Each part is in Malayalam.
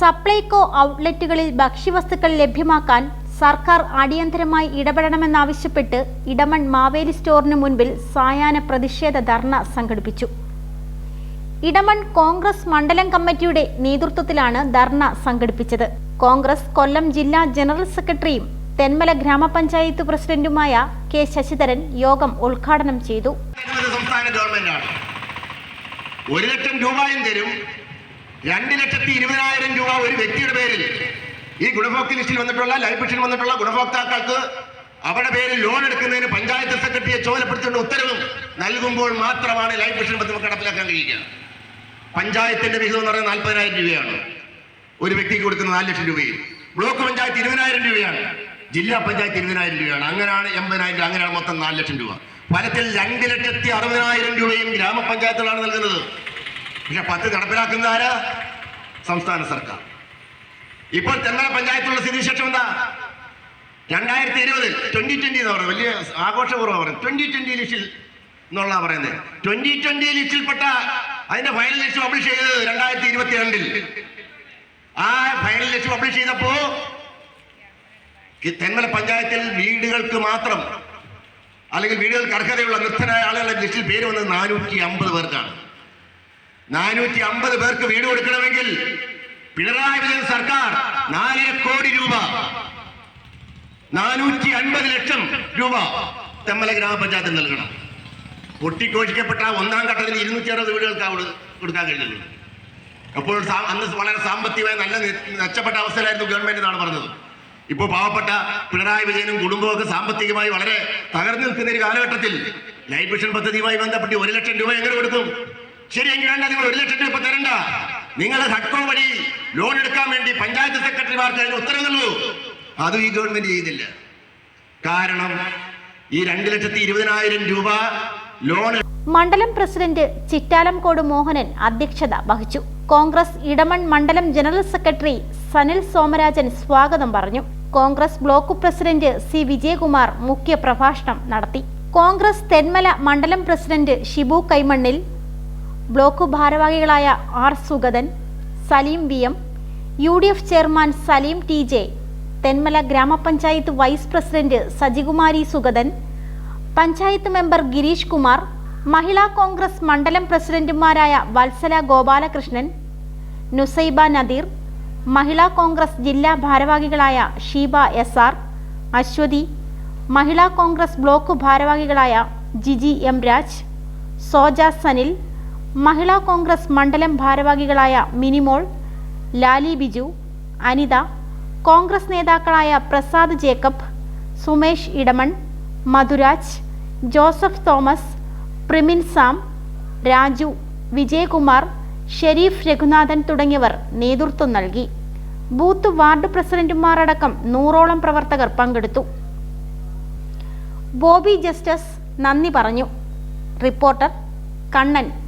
സപ്ലൈകോ ഔട്ട്ലെറ്റുകളിൽ ഭക്ഷ്യവസ്തുക്കൾ ലഭ്യമാക്കാൻ സർക്കാർ അടിയന്തരമായി ഇടപെടണമെന്നാവശ്യപ്പെട്ട് ഇടമൺ മാവേലി സ്റ്റോറിന് മുൻപിൽ സായാഹ്ന പ്രതിഷേധ ധർണ സംഘടിപ്പിച്ചു. ഇടമൺ കോൺഗ്രസ് മണ്ഡലം കമ്മിറ്റിയുടെ നേതൃത്വത്തിലാണ് ധർണ സംഘടിപ്പിച്ചത്. കോൺഗ്രസ് കൊല്ലം ജില്ലാ ജനറൽ സെക്രട്ടറിയും തെന്മല ഗ്രാമപഞ്ചായത്ത് പ്രസിഡന്റുമായ കെ ശശിധരൻ യോഗം ഉദ്ഘാടനം ചെയ്തു. ഒരു ലക്ഷം രൂപയും തരും. രണ്ട് ലക്ഷത്തി ഇരുപതിനായിരം രൂപ ഒരു വ്യക്തിയുടെ പേരിൽ ഈ ഗുണഭോക്തൃ ലിസ്റ്റിൽ വന്നിട്ടുള്ള ലൈഫ് മിഷൻ വന്നിട്ടുള്ള ഗുണഭോക്താക്കൾക്ക് അവരുടെ പേരിൽ ലോൺ എടുക്കുന്നതിന് പഞ്ചായത്ത് സെക്രട്ടറിയെ ചോദനപ്പെടുത്തേണ്ട ഉത്തരവും നൽകുമ്പോൾ മാത്രമാണ് ലൈഫ് മിഷൻ പദ്ധതി നടപ്പിലാക്കാൻ കഴിയുക. പഞ്ചായത്തിന്റെ വിഹിതം എന്ന് പറയുന്നത് നാൽപ്പതിനായിരം രൂപയാണ്. ഒരു വ്യക്തിക്ക് കൊടുക്കുന്ന നാല് ലക്ഷം രൂപയിൽ ബ്ലോക്ക് പഞ്ചായത്ത് ഇരുപതിനായിരം രൂപയാണ്. ജില്ലാ പഞ്ചായത്ത് ഇരുപതിനായിരം രൂപയാണ്. അങ്ങനെയാണ് എൺപതിനായിരം രൂപ അങ്ങനെയാണ് മൊത്തം നാല് ലക്ഷം രൂപ. ഫലത്തിൽ രണ്ട് ലക്ഷത്തി അറുപതിനായിരം രൂപയും ഗ്രാമപഞ്ചായത്തുകളാണ് നൽകുന്നത്. പക്ഷെ പത്ത് നടപ്പിലാക്കുന്ന ആരാ? സംസ്ഥാന സർക്കാർ. ഇപ്പോൾ തെല്ലാ പഞ്ചായത്തുള്ള സ്ഥിതി സ്ഥിതിവിശേഷം എന്താ? രണ്ടായിരത്തി ഇരുപതിൽ ട്വന്റി ട്വന്റി എന്ന് പറയുന്നത്. വലിയ ആഘോഷപൂർവം പറയുന്നത്. ട്വന്റി ട്വന്റി ലിസ്റ്റിൽ എന്നുള്ള പറയുന്നത്. ട്വന്റി ട്വന്റി ലിസ്റ്റിൽപ്പെട്ട അതിന്റെ ഫൈനൽ ലിസ്റ്റ് പബ്ലിഷ് ചെയ്തത് രണ്ടായിരത്തി ഇരുപത്തി രണ്ടിൽ ആ ഫൈനൽ ലിസ്റ്റ് പബ്ലിഷ് ചെയ്തപ്പോ തെന്മല പഞ്ചായത്തിൽ വീടുകൾക്ക് മാത്രം അല്ലെങ്കിൽ വീടുകൾക്ക് അർഹതയുള്ള നിർത്തനായ ആളുകളുടെ ലിസ്റ്റിൽ പേര് വന്നത് നാനൂറ്റി അമ്പത് പേർക്കാണ്. നാനൂറ്റി അമ്പത് പേർക്ക് വീട് കൊടുക്കണമെങ്കിൽ പിണറായി വിജയൻ സർക്കാർ നാലര കോടി രൂപ. നാനൂറ്റി അൻപത് ലക്ഷം രൂപ തെമ്മല ഗ്രാമപഞ്ചായത്ത് നൽകണം. പൊട്ടിക്കോഷിക്കപ്പെട്ട ഒന്നാം ഘട്ടത്തിൽ ഇരുന്നൂറ്റി അറുപത് വീടുകൾക്ക് അവിടെ കൊടുക്കാൻ കഴിഞ്ഞുള്ളൂ അപ്പോൾ അന്ന് വളരെ സാമ്പത്തികമായി നല്ല മെച്ചപ്പെട്ട അവസ്ഥയിലായിരുന്നു ഗവൺമെന്റ് എന്നാണ് പറഞ്ഞത്. ഇപ്പോൾ പാവപ്പെട്ട പിണറായി വിജയനും കുടുംബവും ഒക്കെ സാമ്പത്തികമായി വളരെ തകർന്നു നിൽക്കുന്ന ഒരു കാലഘട്ടത്തിൽ ലൈഫ് മിഷൻ പദ്ധതിയുമായി ബന്ധപ്പെട്ട് ഒരു ലക്ഷം രൂപ എങ്ങനെ കൊടുക്കും? ശരി എങ്കിൽ വേണ്ട നിങ്ങൾ ഒരു ലക്ഷം രൂപ തരണ്ട. നിങ്ങൾ ഹഡ്കോ വഴി ലോൺ എടുക്കാൻ വേണ്ടി പഞ്ചായത്ത് സെക്രട്ടറിമാർക്ക് അതിന് ഉത്തരവ് നൽകൂ അതും ഈ ഗവൺമെന്റ് ചെയ്യുന്നില്ല കാരണം ഈ രണ്ട് ലക്ഷത്തി ഇരുപതിനായിരം രൂപ ലോൺ മണ്ഡലം പ്രസിഡന്റ് ചിറ്റാലംകോട് മോഹനൻ അധ്യക്ഷത വഹിച്ചു. കോൺഗ്രസ് ഇടമൺ മണ്ഡലം ജനറൽ സെക്രട്ടറി സനിൽ സോമരാജൻ സ്വാഗതം പറഞ്ഞു. Congress block president C Vijayakumar മുഖ്യ പ്രഭാഷണം നടത്തി. കോൺഗ്രസ് തെന്മല മണ്ഡലം പ്രസിഡന്റ് ഷിബു കൈമണ്ണിൽ ബ്ലോക്ക് ഭാരവാഹികളായ R Sugathan Saleem V M U D F chairman Saleem T J Thenmala gramapanchayat vice president Sajikumari Sugathan panchayat member Girish Kumar Mahila Congress mandalam പ്രസിഡന്റുമാരായ വത്സല ഗോപാലകൃഷ്ണൻ നുസൈബ നദീർ മഹിളാ കോൺഗ്രസ് ജില്ലാ ഭാരവാഹികളായ Sheeba S R Aswathy Mahila Congress block ഭാരവാഹികളായ ജിജി എം രാജ് സോജ സനിൽ മഹിളാ കോൺഗ്രസ് മണ്ഡലം ഭാരവാഹികളായ മിനിമോൾ ലാലി ബിജു അനിത കോൺഗ്രസ് നേതാക്കളായ Prasad Jacob Sumesh Edamon Madhuraj Joseph Thomas Primin Sam Raju Vijayakumar Sherif Raghunathan തുടങ്ങിയവർ നേതൃത്വം നൽകി. ബൂത്ത് വാർഡ് പ്രസിഡന്റുമാരടക്കം നൂറോളം പ്രവർത്തകർ പങ്കെടുത്തു. ബോബി ജസ്റ്റിസ് നന്ദി പറഞ്ഞു. Reporter Kannan.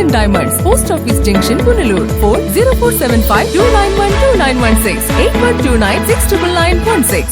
diamonds. Post Office Junction, Punalur. 4 0475 291 2916 8129